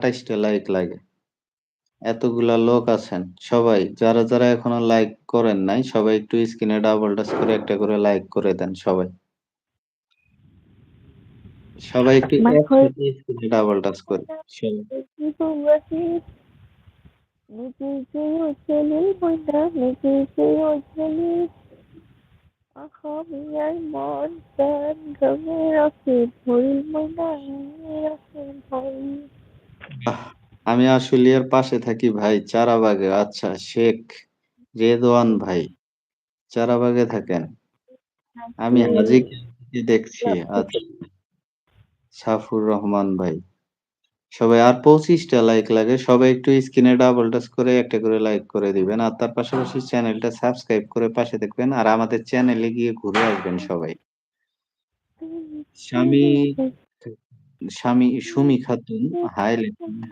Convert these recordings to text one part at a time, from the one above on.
২৮ টা লাইক লাগে। এতগুলা লোক আছেন। সবাই যারা, যারা এখনও লাইক করেন নাই সবাই একটু স্ক্রিনে ডাবল টাচ করে একটা করে লাইক করে দেন সবাই। সবাই একটু স্ক্রিনে ডাবল টাচ করে। অসমীয়াৰ মন প্ৰাণ গমে ৰাখে! আমি আশুলিয়ার পাশে থাকি ভাই চারাবাগে। আচ্ছা শেখ রেদওয়ান ভাই। চারাবাগে থাকেন। আমি হাজীকে দেখছি। আচ্ছা। সাফুর রহমান ভাই। সবাই আর পঁচিশটা লাইক লাগে। সবাই একটু স্ক্রিনে ডাবল টাচ করে একটা করে লাইক করে দিবেন। আর তার পাশাপাশি চ্যানেলটা সাবস্ক্রাইব করে পাশে দেখবেন আর আমাদের চ্যানেলে গিয়ে ঘুরে আসবেন সবাই। স্বামী স্বামী সুমি খাতুন হাই।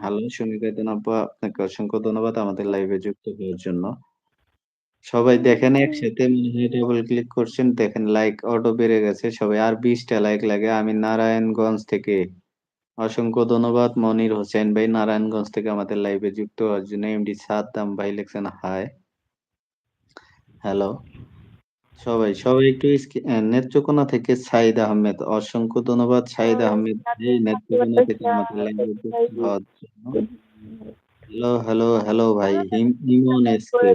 হ্যালো সুমি খাতুন আপু আপনাকে অসংখ্য ধন্যবাদ আমাদের লাইভে যুক্ত হওয়ার জন্য। সবাই দেখেন একসাথে ডাবল ক্লিক করছেন দেখেন লাইক অটো বেড়ে গেছে সবাই আর ২০ টা লাইক লাগে। আমি নারায়ণগঞ্জ থেকে অসংখ্য ধন্যবাদ মনির হোসেন ভাই নারায়ণগঞ্জ থেকে আমাদের লাইভে যুক্ত হওয়ার জন্য এমডি সাদ্দাম ভাই লিখছেন হাই। হ্যালো। সবাই, সবাই একটু নেত্রকোনা থেকে সাইদ আহমেদ অসংখ্য ধন্যবাদ সাইদ আহমেদ ভাই নেত্রকোনা থেকে। হ্যালো, হ্যালো, হ্যালো ভাই ইমন এসকে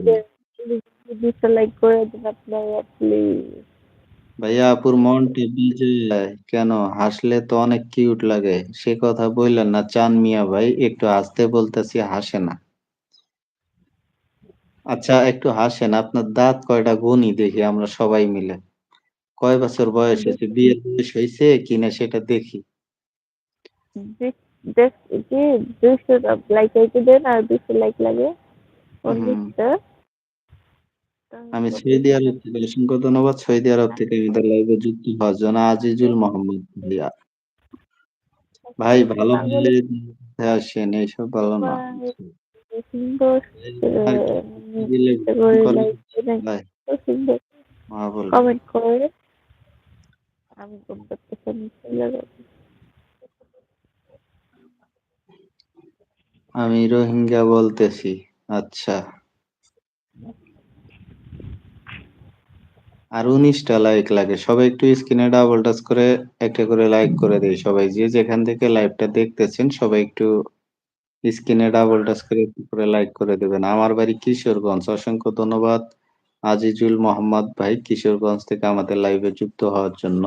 আপনারা প্লিজ। ভাইয়া আপুর মনটা ভিজে যায় কেন? হাসলে তো অনেক কিউট লাগে। সে কথা বইলেন না চান মিয়া ভাই। একটু হাসতে বলতেছি হাসে না। আচ্ছা একটু হাসেন। আপনার দাঁত কয়টা গুনি দেখি আমরা সবাই মিলে। কয় বছর বয়স হয়েছে? বিয়ের বয়স হয়েছে কিনা সেটা দেখি। দেখ দেখ কি ২০০ লাইক আইতে দেন আর ২০০ লাইক লাগে। হুম। পঞ্চাশটা। আমি সৌদি আরব থেকে অসংখ্য ধন্যবাদ সৌদি আরব থেকে আমাদের লাইভে যুক্ত হওয়ার জন্য আজিজুল মোহাম্মদ ভাইয়া। ভাই ভালো হলে আসেন এইসব ভালো না। আমি রোহিঙ্গা বলতেছি। আচ্ছা। আর উনিশটা লাইক লাগে। সবাই একটু স্ক্রিনে ডাবল টাচ করে, একটা করে লাইক করে দেই সবাই। যে যেখান থেকে লাইভটা দেখতেছেন, সবাই একটু স্ক্রিনে ডাবল টাচ করে করে লাইক করে দিবেন। আমার বাড়ি কিশোরগঞ্জ। অসংখ্য ধন্যবাদ আজিজুল মোহাম্মদ ভাই কিশোরগঞ্জ থেকে আমাদের লাইভে যুক্ত হওয়ার জন্য।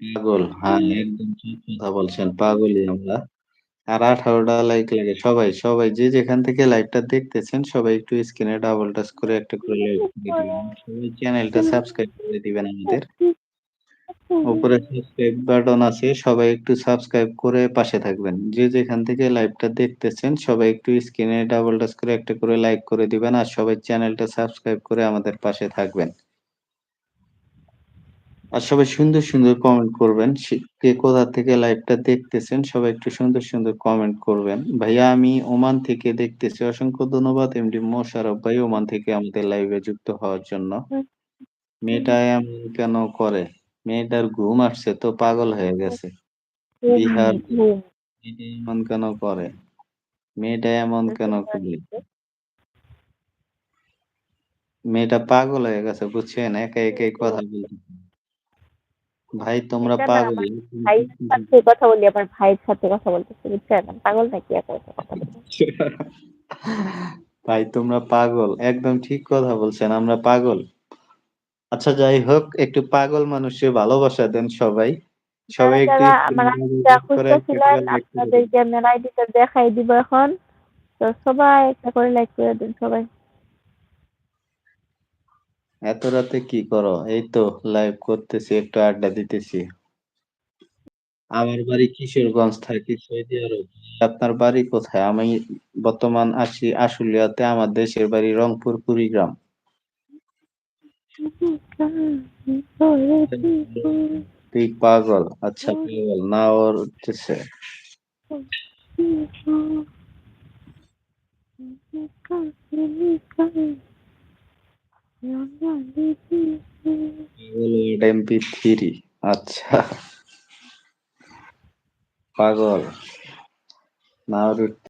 পাগল হ্যাঁ, একদম ঠিক কথা বলছেন। পাগলই আমরা। আর আঠারোটা লাইক লাগে। সবাই, সবাই যে যেখান থেকে লাইভটা দেখতেছেন সবাই একটু স্ক্রিনে ডাবল টাচ করে একটা করে লাইক করে দিবেন। সবাই চ্যানেলটা সাবস্ক্রাইব করে দিবেন আমাদের। উপরে সাবস্ক্রাইব বাটন আছে সবাই একটু সাবস্ক্রাইব করে পাশে থাকবেন। যে যেখান থেকে লাইভটা দেখতেছেন সবাই একটু স্ক্রিনে ডাবল টাচ করে একটা করে লাইক করে দিবেন। আর সবাই চ্যানেলটা সাবস্ক্রাইব করে আমাদের পাশে থাকবেন। আর সবাই সুন্দর, সুন্দর কমেন্ট করবেন। কে কোথা থেকে লাইভটা দেখতেছেন সবাই একটু সুন্দর, সুন্দর কমেন্ট করবেন। ভাইয়া আমি ওমান থেকে দেখতেছি। অসংখ্য ধন্যবাদ এমডি মোশারফ ভাই ওমান থেকে আমাদের লাইভে যুক্ত হওয়ার জন্য। মেয়েটা এমন কেন করে? মেয়েটার ঘুম আসছে তো পাগল হয়ে গেছে। বিহার এমন কেন করে? মেয়েটা এমন কেন করে? মেয়েটা পাগল হয়ে গেছে বুঝছেন? একা একাই কথা বলতেছে। ভাই তোমরা পাগল। ভাইয়ের সাথে কথা বলি আমার ভাইয়ের সাথে কথা বলতেছি বুঝছেন? পাগল নাকি একা একা কথা ভাই তোমরা পাগল। একদম ঠিক কথা বলছেন আমরা পাগল। আচ্ছা যাই হোক একটু পাগল মানুষে ভালোবাসা দেন সবাই। সবাই একটু যারা আমার খুঁজতেছিলেন আপনাদেরকে আইডিটা দেখাই দিব এখন। তো সবাই একটা করে লাইক করে দিন সবাই। এত রাতে কি করো? এই তো লাইভ করতেছি একটু আড্ডা দিতেছি। আমার বাড়ি কিশোরগঞ্জ থাকি সৌদি আরব। আপনার বাড়ি কোথায়? আমি বর্তমান আছি আশুলিয়াতে। আমার দেশের বাড়ি রংপুর কুড়িগ্রাম। তুই পাগল। আচ্ছা পাগল না ওর হচ্ছে পাগল এমপি থ্রি আচ্ছা। পাগল। নাওরুট